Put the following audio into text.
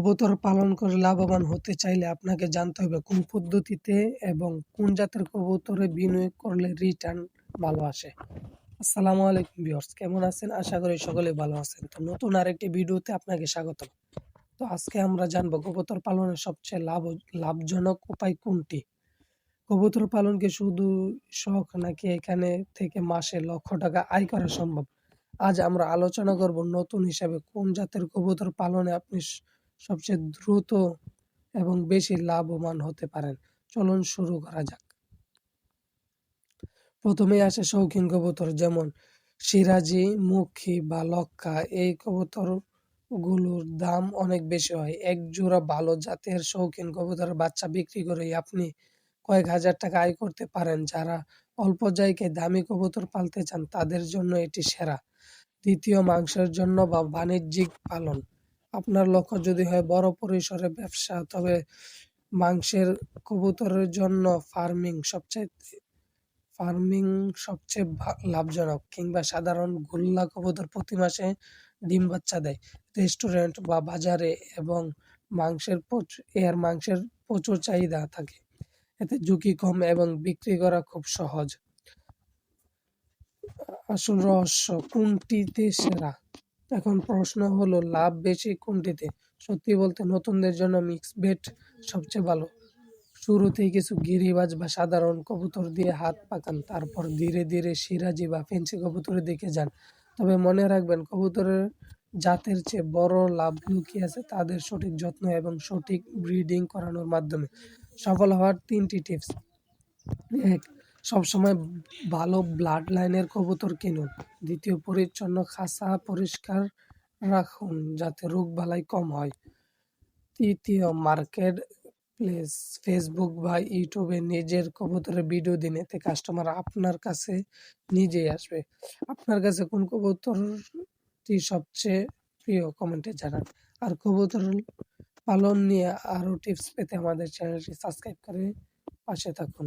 কবুতর পালন করে লাভবান হতে চাইলে আপনাকে জানতে হবে কোন পদ্ধতিতে এবং কোন জাতের কবুতরে বিনিয়োগ করলে রিটার্ন ভালো আসে। আসসালামু আলাইকুম ভিউয়ার্স কেমন আছেন? আশা করি সকলে ভালো আছেন। তো নতুন আরেকটি ভিডিওতে আপনাকে স্বাগত তো আজকে আমরা জানব কবুতর পালনের সবচেয়ে লাভ, লাভজনক উপায় কোনটি? কবুতর পালনকে শুধু শখ নাকি এখানে থেকে মাসে লক্ষ টাকা আয় করা সম্ভব? আজ আমরা আলোচনা করব নতুন হিসাবে কোন জাতের কবুতর পালনে আপনি সবচেয়ে দ্রুত এবং বেশি লাভবান হতে পারেন। চলুন শুরু করা যাক। প্রথমেই আসে শৌখিন কবুতর, যেমন সিরাজি, মুখী বা লক্ষা এই কবুতরগুলোর দাম অনেক বেশি হয়। এক জোড়া ভালো জাতের শৌখিন কবুতরের বাচ্চা বিক্রি করে আপনি কয়েক হাজার টাকা আয় করতে পারেন। যারা অল্প জায়গায় দামি কবুতর পালতে চান, তাদের জন্য এটি সেরা। দ্বিতীয় মাংসের জন্য বা বাণিজ্যিক পালন। আপনার লক্ষ্য যদি হয় বড় পরিসরে ব্যবসা, তবে মাংসের কবুতরের জন্য ফার্মিং সবচেয়ে ফার্মিং সবচেয়ে লাভজনক কিংবা সাধারণ গোল্লা কবুতর প্রতি মাসে ডিম বাচ্চা দেয়। রেস্টুরেন্ট বা বাজারে এবং মাংসের এর মাংসের প্রচুর চাহিদা থাকে। এতে ঝুঁকি কম এবং বিক্রি করা খুব সহজ। আসল রহস্য, কোনটিতে সেরা? এখন প্রশ্ন হলো, লাভ বেশি কোনটিতে? সত্যি বলতে নতুনদের জন্য মিক্স বেট সবচেয়ে ভালো। শুরুতেই কিছু গিরিবাজ বা সাধারণ কবুতর দিয়ে হাত পাকান, তারপর ধীরে ধীরে সিরাজি বা ফেন্সি কবুতরের দিকে যান। তবে মনে রাখবেন, কবুতরের জাতের চেয়ে বড় লাভ লুকিয়ে আছে তাদের সঠিক যত্ন এবং সঠিক ব্রিডিং করানোর মাধ্যমে। সফল হওয়ার তিনটি টিপস। এক সবসময় ভালো ব্লাড লাইনের কবুতর কিনুন। দ্বিতীয়, পরিচ্ছন্ন, খাঁচা পরিষ্কার রাখুন যাতে রোগ বালাই কম হয়। তৃতীয় মার্কেট প্লেস ফেসবুক বা ইউটিউবে নিজের কবুতরের ভিডিও দিন, এতে কাস্টমার আপনার কাছে নিজেই আসবে। আপনার কাছে কোন কবুতরটি সবচেয়ে প্রিয় কমেন্টে জানান। আর কবুতর পালন নিয়ে আরও টিপস পেতে আমাদের চ্যানেলটি সাবস্ক্রাইব করে পাশে থাকুন।